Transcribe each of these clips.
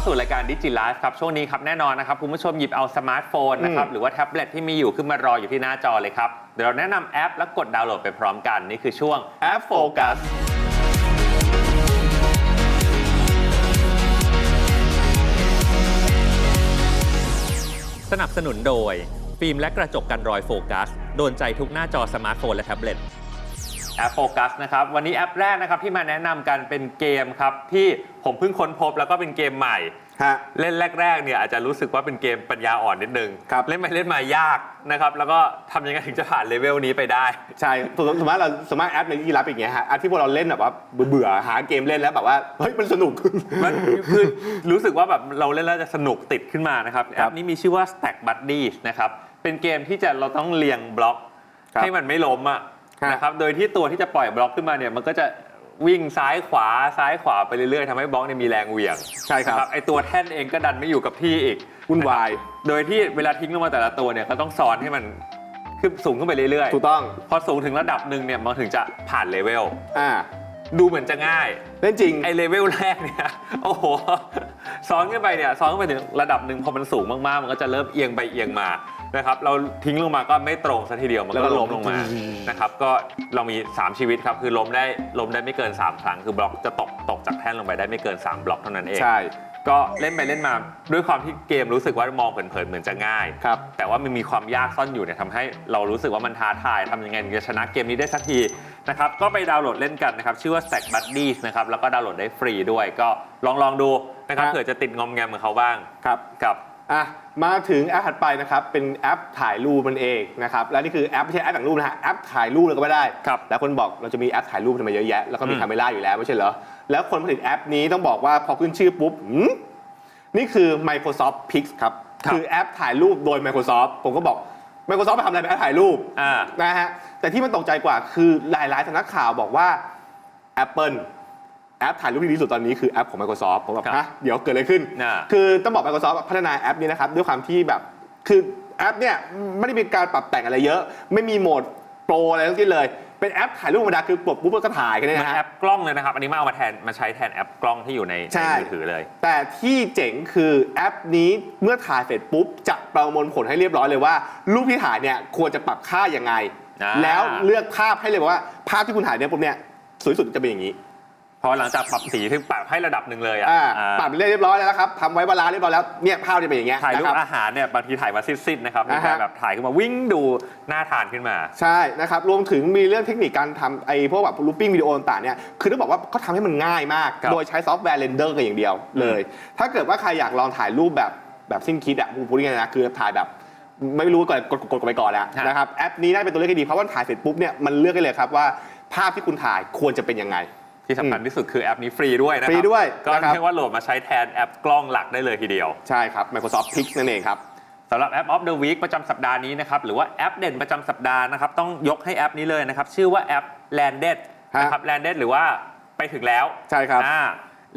เข้าสู่รายการดิจิไลฟ์ครับ ช่วงนี้ครับแน่นอนนะครับ คุณผู้ชมหยิบเอาสมาร์ทโฟนนะครับ หรือว่าแท็บเล็ตที่มีอยู่ขึ้นมารออยู่ที่หน้าจอเลยครับ เดี๋ยวเราแนะนำแอปแล้วกดดาวน์โหลดไปพร้อมกัน นี่คือช่วงแอปโฟกัสสนับสนุนโดย ฟิล์มและกระจกกันรอยโฟกัส โดนใจทุกหน้าจอสมาร์ทโฟนและแท็บเล็ต แอปโฟกัสนะครับวันนี้แอปแรกนะครับที่มาแนะนำกันเป็นเกมครับที่ผมเพิ่งค้นพบแล้วก็เป็นเกมใหม่ ฮะ เล่นแรกๆเนี่ยอาจจะรู้สึกว่าเป็นเกมปัญญาอ่อนนิดนึง ครับ เล่นไปเล่นมายากนะครับแล้วก็ทำยังไงถึงจะผ่านเลเวลนี้ไปได้ ใช่สมมติสมมติเราสมมติแอปในที่รับอย่างเงี้ยฮะแอปที่พวกเราเล่นแบบว่าเบื่อๆหาเกมเล่นแล้วแบบว่าเฮ้ยมันสนุก มันคือรู้สึกว่าแบบเราเล่นแล้วจะสนุกติดขึ้นมานะครับคแอรับปนี้มีชื่อว่า Stack Buddies นะครับ เป็นเกมที่จะเราต้องเรียงบล็อก ครับให้มันไม่ล้มอะครับ นะครับโดยที่ตัวที่จะปล่อยบล็อกขึ้นมาเนี่ยมันก็จะวิ่งซ้ายขวาซ้ายขวาไปเรื่อยๆทำให้บล็อกเนี่ยมีแรงเหวี่ยงใช่ครับ นะไอตัวแท่นเองก็ดันไม่อยู่กับที่อีก วุ่นวาย โดยที่เวลาทิ้งลงมาแต่ละตัวเนี่ยก็ต้องซ้อนให้มันขึ้นสูงขึ้นไปเรื่อยถูกต้อง ๆ พอสูงถึงระดับหนึ่งเนี่ยมันถึงจะผ่านเลเวลอ่าดูเหมือนจะง่าย เล่นจริง ไอเลเวลแรกเนี่ย โอ้โห ซ้อนขึ้นไปเนี่ยซ้อนขึ้นไปถึงระดับหนึ่งพอมันสูงมากๆ มันก็จะเริ่มเอียงไปเอียงมา นะครับเราทิ้งลงมาก็ไม่ตรงซะทีเดียวมันแล้วก็ก็ล้ล้มม ลงมานะครับก็เรามี 3 ชีวิตครับคือล้มได้ล้มได้ไม่เกิน 3 ครั้ง คือบล็อกจะตกตกจากแท่นลงไปได้ไม่เกิน 3 บล็อกเท่านั้นเอง ใช่ ก็เล่นไปเล่นมาด้วยความที่เกมรู้สึกว่ามองเผินๆเหมือนจะง่าย ครับ แต่ว่ามันมีความยากซ่อนอยู่เนี่ยทำให้เรารู้สึกว่ามันท้าทายทำยังไงถึงจะชนะเกมนี้ได้สักทีนะครับก็ไปดาวน์โหลดเล่นกันนะครับชื่อว่า Stack Buddies นะครับแล้วก็ดาวน์โหลดได้ฟรีด้วย ก็ลองลองดูนะครับครับ เผื่อจะติดงอมแงมกับเขาบ้างครับกับ อะมาถึงแอปถัดไปนะครับเป็นแอปถ่ายรูปมันเองนะครับและนี่คือแอปไม่ใช่แอปแต่งรูปนะฮะแอปถ่ายรูปเลยก็ไม่ได้ครับแล้วคนบอกเราจะมีแอปถ่ายรูปทำไมเยอะแยะแล้วก็มีอืมคาเมล่าอยู่แล้วไม่ใช่เหรอแล้วคนผลิตแอปนี้ต้องบอกว่าพอขึ้นชื่อปุ๊บหืมนี่คือ Microsoft Pix ครับครับ คือแอปถ่ายรูปโดย Microsoft ผมก็บอก Microsoft ไปทำอะไรเป็นแอปถ่ายรูป อ่า นะฮะแต่ที่มันตกใจกว่าคือหลายๆสำนักข่าวบอกว่า Apple แอปถ่ายรูปที่ดีที่สุดตอนนี้คือแอปของ Microsoft ผมแบบครับฮะเดี๋ยวเกิดอะไรขึ้นอ่าคือต้องบอก Microsoft พัฒนาแอปนี้นะครับ ด้วยความที่แบบคือแอปเนี่ยไม่ได้มีการปรับแต่งอะไรเยอะ ไม่มีโหมดโปรอะไรทั้งสิ้นเลย เป็นแอปถ่ายรูปธรรมดาคือกดปุ๊บแล้วก็ถ่ายแค่นี้มันนะแอฮะ ปกล้องเลยนะครับ อันนี้มาเอามาแทนมาใช้แทนแอปกล้องที่อยู่ในใช่ ในมือถือเลย แต่ที่เจ๋งคือแอปนี้เมื่อถ่ายเสร็จปุ๊บ จะประมวลผลให้เรียบร้อยเลยว่า รูปที่ถ่ายเนี่ยควรจะปรับค่ายังไง อ่า แล้วเลือกภาพให้เลยว่าภาพที่คุณถ่ายเนี่ยปุ๊บเนี่ยสวยที่สุดจะเป็นอย่างนี้ พอหลังจากปรับสีถึงปรับให้ระดับหนึ่งเลยอะอ่าอ่าปรับเรียบร้อยแล้วนะครับทำไว้บาลานซ์เรียบร้อยแล้วเนี่ยภาพจะเป็นอย่างเงี้ยถ่ายรูนะคปบ อาหารเนี่ยบางทีถ่ายมาซิดๆนะครับมีอ่าฮะการแบบถ่ายขึ้นมาวิ่งดูน่าทานขึ้นมา ใช่นะครับรวมถึงมีเรื่องเทคนิคการทำไอ้พวกแบบลูปปิ้งวิดีโอต่างๆเนี่ยคือต้องบอกว่าเขาทำให้มันง่ายมาก ครับโดยใช้ซอฟต์แวร์เรนเดอร์กันอย่างเดียวเลย ถ้าเกิดว่าใครอยากลองถ่ายรูปแบบแบบสิ้นคิดอะพูดง่ายๆนะคือถ่ายแบบ ไม่รู้ก่อนกดกดกดไปก่อนแล้วฮะ นะครับแอปนี้ได้เป็นตัวเลือกที่ดีเพราะว่าถ่ายเสร็จปุ๊บเนี่ยมันเลือกได้เลยครับว่าภาพที่คุณถ่ายควรจะเป็นยังไง ที่สำคัญที่สุดคือแอปนี้ฟรีด้วยนะคฟรับรีด้วยก็นะครับ เรียกว่าโหลดมาใช้แทนแอปกล้องหลักได้เลยทีเดียว ใช่ครับ Microsoft Pix นั่นเองครับ สำหรับแอป of the week ประจำสัปดาห์นี้นะครับ หรือว่าแอปเด่นประจำสัปดาห์นะครับ ต้องยกให้แอปนี้เลยนะครับ ชื่อว่าแอป Landed ฮะนะครับ Landed หรือว่าไปถึงแล้วใช่ครับ อ่า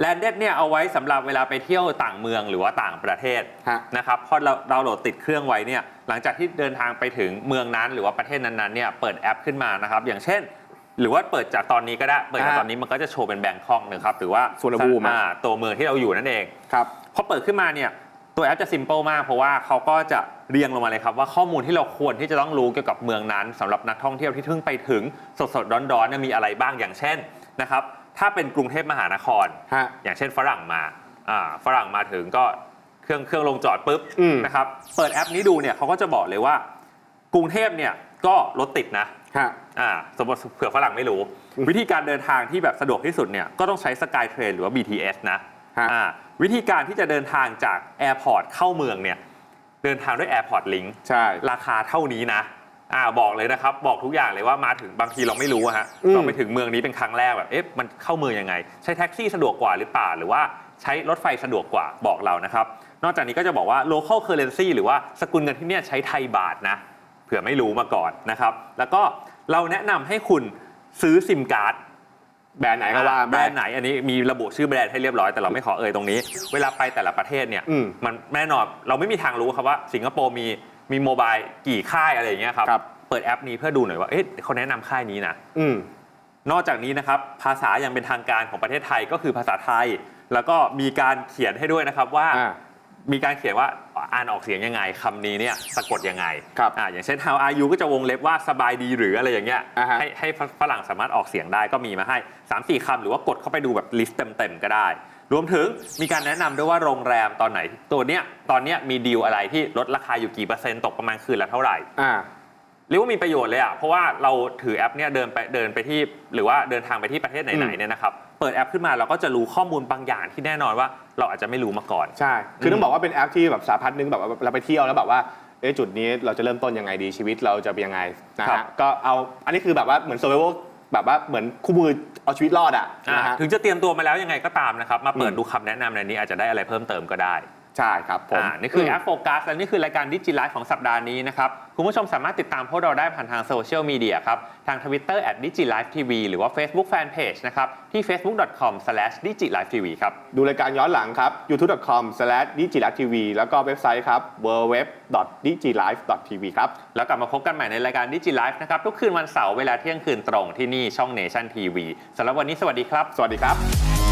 Landed เนี่ยเอาไว้สำหรับเวลาไปเที่ยวต่างเมืองหรือว่าต่างประเทศฮะ นะครับพอเราดาวน์โหลดติดเครื่องไว้เนี่ยหลังจากที่เดินทางไปถึงเมืองนั้น หรือว่าประเทศนั้นๆเนี่ยเปิดแอปขึ้นมานะครับอย่างเช่น หรือว่าเปิดจากตอนนี้ก็ได้ เปิดจากอ่าตอนนี้มันก็จะโชว์เป็นแบงคอกนะครับหรือว่าสุวรรณภูมิอะอ่าตัวเมืองที่เราอยู่นั่นเองครับพอเปิดขึ้นมาเนี่ยตัวแอปจะ s ิมเ l e มากเพราะว่าเขาก็จะเรียงลงมาเลยครับ ว่าข้อมูลที่เราควรที่จะต้องรู้เกี่ยวกับเมืองนั้นสำหรับนักท่องเที่ยวที่เพิ่งไปถึงสดๆร้อนๆเนี่ยมีอะไรบ้างอย่างเช่นนะครับถ้าเป็นกรุงเทพมหานครฮะอย่างเช่นฝรั่งมาอ่าฝรั่งมาถึงก็เครื่องเครื่องลงจอดปุ๊บอืมนะครับเปิดแอปนี้ดูเนี่ยเขาก็จะบอกเลยว่ากรุงเทพเนี่ยก็รถติดนะ ฮะ อ่าสมมติเผื่อฝรั่งไม่รู้อืมวิธีการเดินทางที่แบบสะดวกที่สุดเนี่ยก็ต้องใช้สกายเทรนหรือว่า BTS นะฮะ อ่าวิธีการที่จะเดินทางจากแอร์พอร์ตเข้าเมืองเนี่ยเดินทางด้วย Airport Link ใช่ ราคาเท่านี้นะ อ่าบอกเลยนะครับ บอกทุกอย่างเลยว่ามาถึงบางทีเราไม่รู้อะฮะอืม เราไปถึงเมืองนี้เป็นครั้งแรกแบบ เอ๊ะ มันเข้าเมืองยังไง ใช้แท็กซี่สะดวกกว่าหรือเปล่า หรือว่าใช้รถไฟสะดวกกว่าบอกเรานะครับ นอกจากนี้ก็จะบอกว่า local currency หรือว่าสกุลเงินที่เนี่ยใช้ไทยบาทนะ เผื่อไม่รู้มาก่อนนะครับ แล้วก็เราแนะนำให้คุณซื้อซิมการ์ด แบรนด์ไหนก็ว่าแบรนด์ไหนอันนี้มีระบุชื่อแบรนด์ให้เรียบร้อยแต่เราไม่ขอเอ่ยตรงนี้ เวลาไปแต่ละประเทศเนี่ยอืมมันแน่นอนเราไม่มีทางรู้ครับว่าสิงคโปร์มีมีโมบายกี่ค่ายอะไรอย่างเงี้ยครับครับ เปิดแอปนี้เพื่อดูหน่อยว่าเอ๊ะเขาแนะนำค่ายนี้นะ อืม นอกจากนี้นะครับภาษาอย่างเป็นทางการของประเทศไทยก็คือภาษาไทย แล้วก็มีการเขียนให้ด้วยนะครับว่า อ่ามีการเขียนว่า อ่านออกเสียงยังไงคำนี้เนี่ยสะกดยังไงครับอ่าอย่างเช่น how are you ก็จะวงเล็บว่าสบายดีหรืออะไรอย่างเงี้ยอ่าฮะ ให้ให้ฝรั่งสามารถออกเสียงได้ก็มีมาให้ 3 4คำหรือว่ากดเข้าไปดูแบบลิสต์เต็มๆก็ได้ รวมถึงมีการแนะนำด้วยว่าโรงแรมตอนไหน ตัวเนี้ยตอนเนี้ยมีดีลอะไรที่ลดราคาอยู่กี่เปอร์เซ็นต์ตกประมาณคืนละเท่าไหร่ อ่า เรียกว่ามีประโยชน์เลยอะ เพราะว่าเราถือแอปเนี่ยเดินไปเดินไปที่หรือว่าเดินทางไปที่ประเทศไหนอืมๆเนี่ยนะครับ เปิดแอปขึ้นมาเราก็จะรู้ข้อมูลบางอย่างที่แน่นอนว่าเราอาจจะไม่รู้มาก่อน ใช่ คือต้องบอกว่าเป็นแอปที่แบบสาพัดนึงแบบว่าเราไปเที่ยวแล้วแบบว่าเอ๊ะจุดนี้เราจะเริ่มต้นยังไงดีชีวิตเราจะเป็นยังไงนะครัฮะบ ก็เอาอันนี้คือแบบว่าเหมือน survival แบบว่าเหมือนคู่มือเอาชีวิตรอดอะอ่านะฮะถึงจะเตรียมตัวมาแล้วยังไงก็ตามนะครับ มาเปิดอืม ดูคำแนะนำในนี้อาจจะได้อะไรเพิ่มเติมก็ได้ ใช่ครับผมอ่านี่คือแอปโฟกัสและนี่คือรายการดิจิไลฟ์ของสัปดาห์นี้นะครับ คุณผู้ชมสามารถติดตามพวกเราได้ผ่านทางโซเชียลมีเดียครับ ทาง Twitter d i g i l i f e TV หรือว่า Facebook Fanpage นะครับ ที่ facebook.com/digilivetv ครับ ดูรายการย้อนหลังครับ youtube.com/digilivetv แล้วก็เว็บไซต์ครับ www.digilive.tv ครับ แล้วกลับมาพบกันใหม่ในรายการดิจิไลฟ์นะครับ ทุกคืนวันเสาร์เวลาเที่ยงคืนตรงที่นี่ช่อง Nation TV สำหรับวันนี้สวัสดีครับ สวัสดีครับ